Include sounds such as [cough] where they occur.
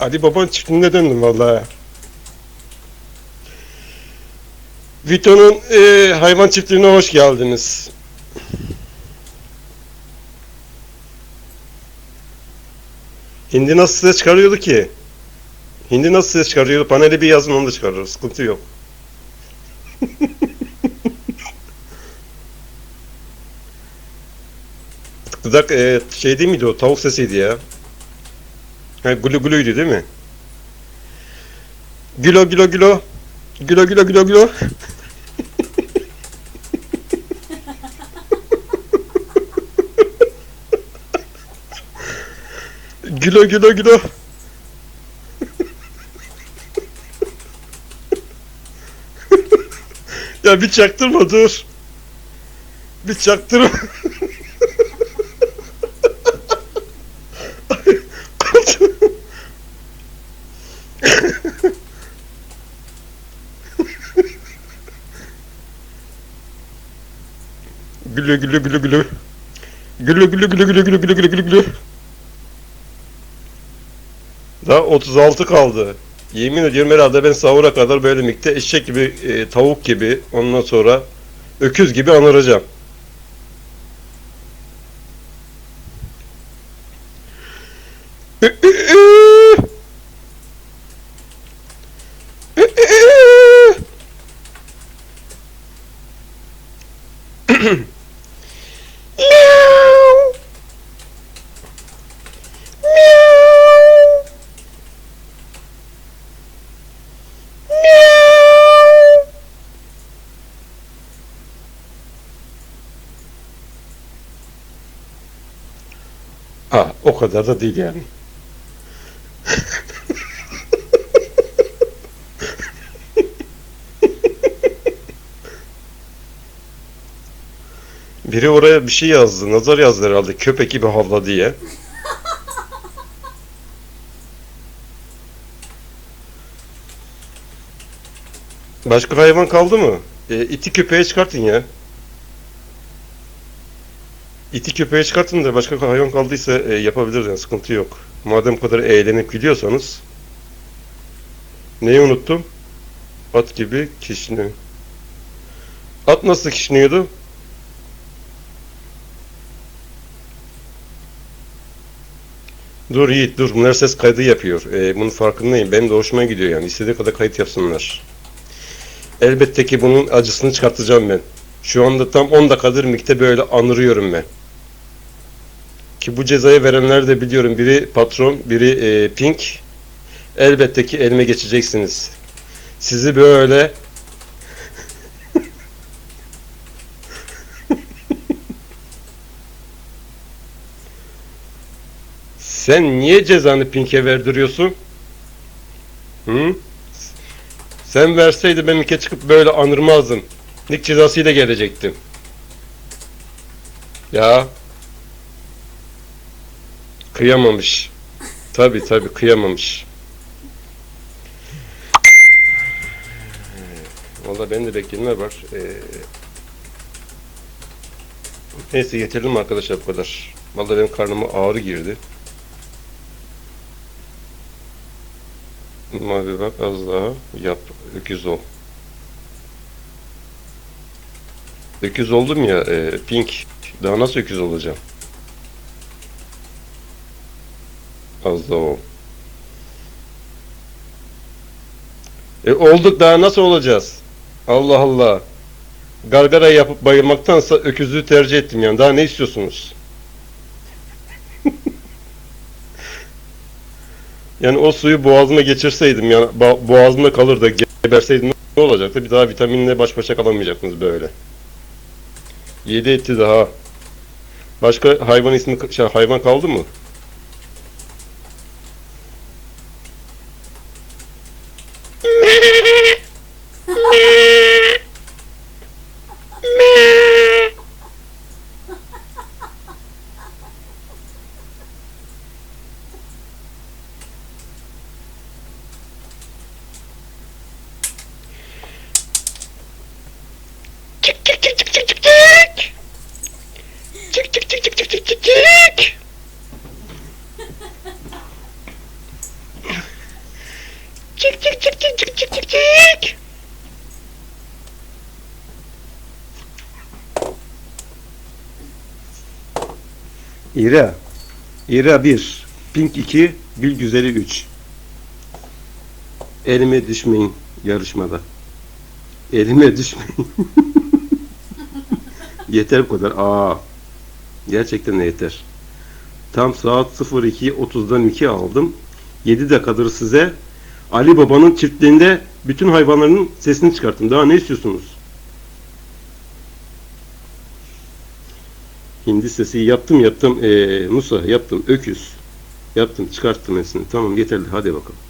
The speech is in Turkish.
Ali baban çiftliğine döndüm vallahi. Vito'nun e, hayvan çiftliğine hoş geldiniz. Hindi nasıl ses çıkarıyordu ki? Hindi nasıl ses çıkarıyordu? Paneli bir yazın onu da çıkarır. Sıkıntı yok. [laughs] Tıktıdak e, şey değil miydi o? Tavuk sesiydi ya. Ha, gulu guluydu değil mi? Gülo gülo gülo. Gülo gülo gülo gülo. [laughs] Güle güle güle. [laughs] ya bir çaktırma dur. Bir çaktırma. güle güle güle güle. Güle güle güle güle güle güle güle güle. Daha 36 kaldı. Yemin ediyorum herhalde ben sahura kadar böyle mikte eşek gibi, e, tavuk gibi, ondan sonra öküz gibi anıracağım. [clears throat] [clears throat] Ha, o kadar da değil yani. [laughs] Biri oraya bir şey yazdı, nazar yazdı herhalde köpek gibi havla diye. Başka hayvan kaldı mı? E, iti köpeğe çıkartın ya. İti köpeğe çıkartın da başka hayvan kaldıysa e, yapabiliriz yani sıkıntı yok. Madem bu kadar eğlenip gülüyorsanız. Neyi unuttum? At gibi kişni. At nasıl kişniyordu? Dur Yiğit dur bunlar ses kaydı yapıyor. E, bunun farkındayım. Benim de hoşuma gidiyor yani. İstediği kadar kayıt yapsınlar. Elbette ki bunun acısını çıkartacağım ben. Şu anda tam 10 dakikadır mikte böyle anırıyorum ben. Ki bu cezayı verenler de biliyorum. Biri patron, biri e, pink. Elbette ki elime geçeceksiniz. Sizi böyle [laughs] Sen niye cezanı Pink'e verdiriyorsun? Hı? Sen verseydi ben çıkıp böyle anırmazdım. Nick cezasıyla gelecektim. Ya. Kıyamamış. Tabi tabi kıyamamış. Valla ben de beklediğimler var. Ee, neyse yeterli arkadaşlar bu kadar. Valla benim karnıma ağrı girdi. Mavi bak az daha yap. Öküz ol. Öküz oldum ya e, Pink. Daha nasıl öküz olacağım? Az daha ol. E olduk daha nasıl olacağız? Allah Allah. Gargara yapıp bayılmaktansa öküzlüğü tercih ettim yani. Daha ne istiyorsunuz? [laughs] Yani o suyu boğazıma geçirseydim yani boğazımda kalır da geberseydim ne olacaktı? Bir daha vitaminle baş başa kalamayacaktınız böyle. 7 etti daha. Başka hayvan ismi şey, hayvan kaldı mı? İra. İra 1. Pink 2. Gül Güzeli 3. Elime düşmeyin yarışmada. Elime düşmeyin. [laughs] yeter bu kadar. Aa. Gerçekten yeter. Tam saat 02.30'dan 2 aldım. 7 dakikadır size Ali Baba'nın çiftliğinde bütün hayvanların sesini çıkarttım. Daha ne istiyorsunuz? Hindi sesi yaptım yaptım. Ee, Musa yaptım. Öküz. Yaptım çıkarttım hepsini. Tamam yeterli hadi bakalım.